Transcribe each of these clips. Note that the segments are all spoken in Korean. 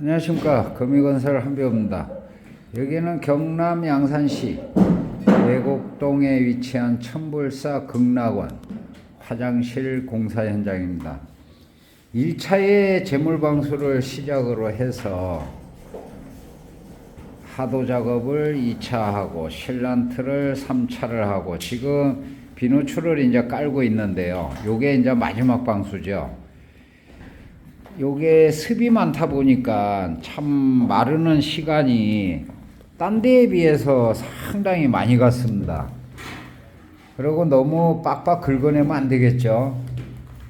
안녕하십니까 금이건설 한배우입니다. 여기는 경남 양산시 외곡동에 위치한 천불사 극락원 화장실 공사 현장입니다. 1차의 재물방수를 시작으로 해서 하도 작업을 2차 하고 실란트를 3차를 하고 지금 비누출을 이제 깔고 있는데요. 요게 이제 마지막 방수죠. 요게 습이 많다 보니까 참 마르는 시간이 딴 데에 비해서 상당히 많이 갔습니다. 그리고 너무 빡빡 긁어내면 안 되겠죠.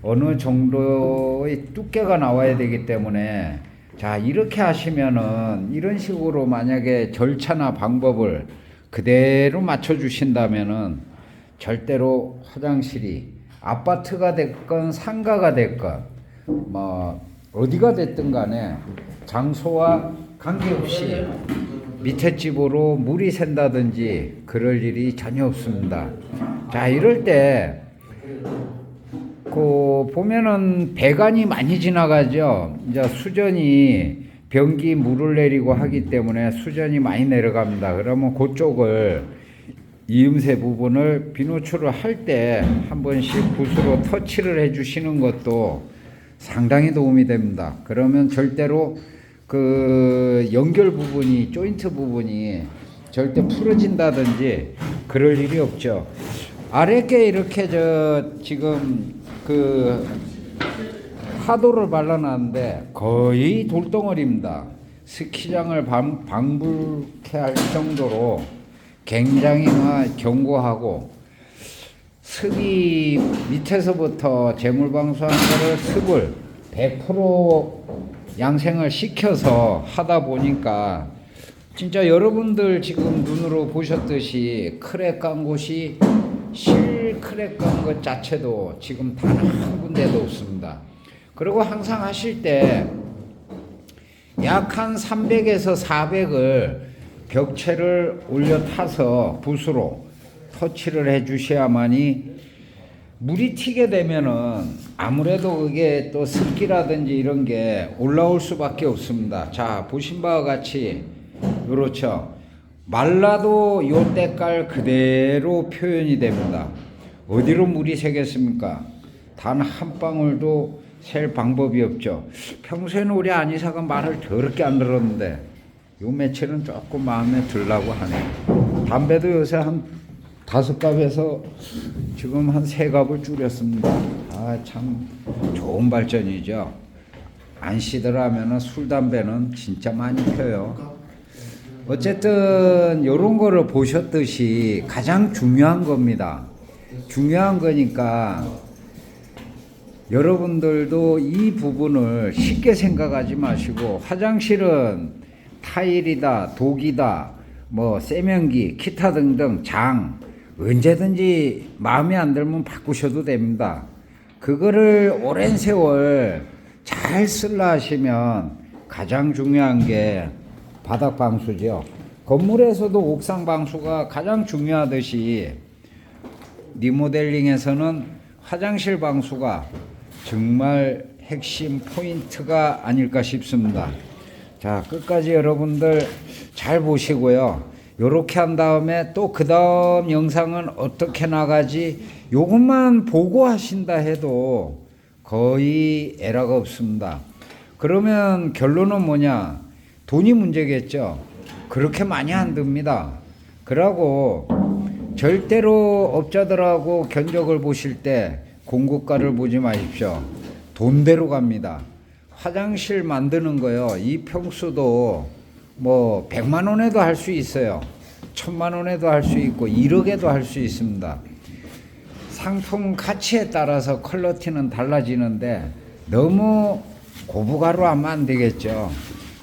어느 정도의 두께가 나와야 되기 때문에 자 이렇게 하시면은 이런 식으로 만약에 절차나 방법을 그대로 맞춰 주신다면은 절대로 화장실이 아파트가 됐건 상가가 됐건 뭐 어디가 됐든 간에 장소와 관계없이 밑에 집으로 물이 샌다든지 그럴 일이 전혀 없습니다. 자 이럴 때 그 보면은 배관이 많이 지나가죠. 이제 수전이 변기 물을 내리고 하기 때문에 수전이 많이 내려갑니다. 그러면 그쪽을 이음새 부분을 비누출을 할 때 한 번씩 붓으로 터치를 해 주시는 것도 상당히 도움이 됩니다. 그러면 절대로 그 연결 부분이 조인트 부분이 절대 풀어진다든지 그럴 일이 없죠. 아래께 이렇게 저 지금 그 하도를 발라놨는데 거의 돌덩어리입니다. 스키장을 방, 방불케 할 정도로 굉장히 막 견고하고 습이 밑에서부터 재물방수한 거를 습을 100% 양생을 시켜서 하다 보니까 진짜 여러분들 지금 눈으로 보셨듯이 크랙 간 곳이 실 크랙 간 것 자체도 지금 단 한 군데도 없습니다. 그리고 항상 하실 때 약 한 300에서 400을 벽체를 올려 타서 붓으로 터치를 해 주셔야만이 물이 튀게 되면은 아무래도 그게 또 습기라든지 이런 게 올라올 수밖에 없습니다. 자, 보신 바와 같이 그렇죠. 말라도 요 때깔 그대로 표현이 됩니다. 어디로 물이 새겠습니까? 단 한 방울도 셀 방법이 없죠. 평소에는 우리 안이사가 말을 더럽게 안 들었는데 요 며칠은 조금 마음에 들라고 하네요. 담배도 요새 한 다섯 갑에서 지금 한 세 갑을 줄였습니다. 아, 참 좋은 발전이죠. 안 시더라면은 술, 담배는 진짜 많이 펴요. 어쨌든 요런 거를 보셨듯이 가장 중요한 겁니다. 중요한 거니까 여러분들도 이 부분을 쉽게 생각하지 마시고 화장실은 타일이다, 독이다, 뭐 세면기, 기타 등등 장 언제든지 마음에 안 들면 바꾸셔도 됩니다. 그거를 오랜 세월 잘 쓸라 하시면 가장 중요한 게 바닥 방수죠. 건물에서도 옥상 방수가 가장 중요하듯이 리모델링에서는 화장실 방수가 정말 핵심 포인트가 아닐까 싶습니다. 자, 끝까지 여러분들 잘 보시고요. 요렇게 한 다음에 또 그 다음 영상은 어떻게 나가지 요것만 보고 하신다 해도 거의 에러가 없습니다. 그러면 결론은 뭐냐? 돈이 문제겠죠. 그렇게 많이 안 듭니다. 그러고 절대로 업자들하고 견적을 보실 때 공급가를 보지 마십시오. 돈대로 갑니다. 화장실 만드는 거요. 이 평수도 뭐 100만 원에도 할 수 있어요. 1000만 원에도 할 수 있고 1억에도 할 수 있습니다. 상품 가치에 따라서 퀄리티는 달라지는데 너무 고부가로 하면 안 되겠죠.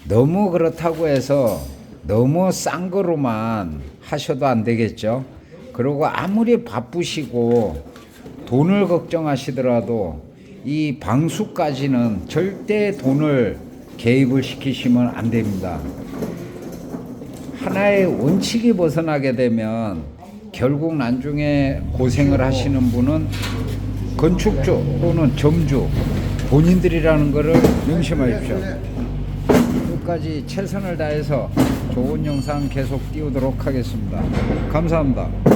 너무 그렇다고 해서 너무 싼 거로만 하셔도 안 되겠죠. 그리고 아무리 바쁘시고 돈을 걱정하시더라도 이 방수까지는 절대 돈을 개입을 시키시면 안 됩니다. 하나의 원칙이 벗어나게 되면 결국 나중에 고생을 하시는 분은 건축주 또는 점주 본인들이라는 것을 명심하십시오. 끝까지 최선을 다해서 좋은 영상 계속 띄우도록 하겠습니다. 감사합니다.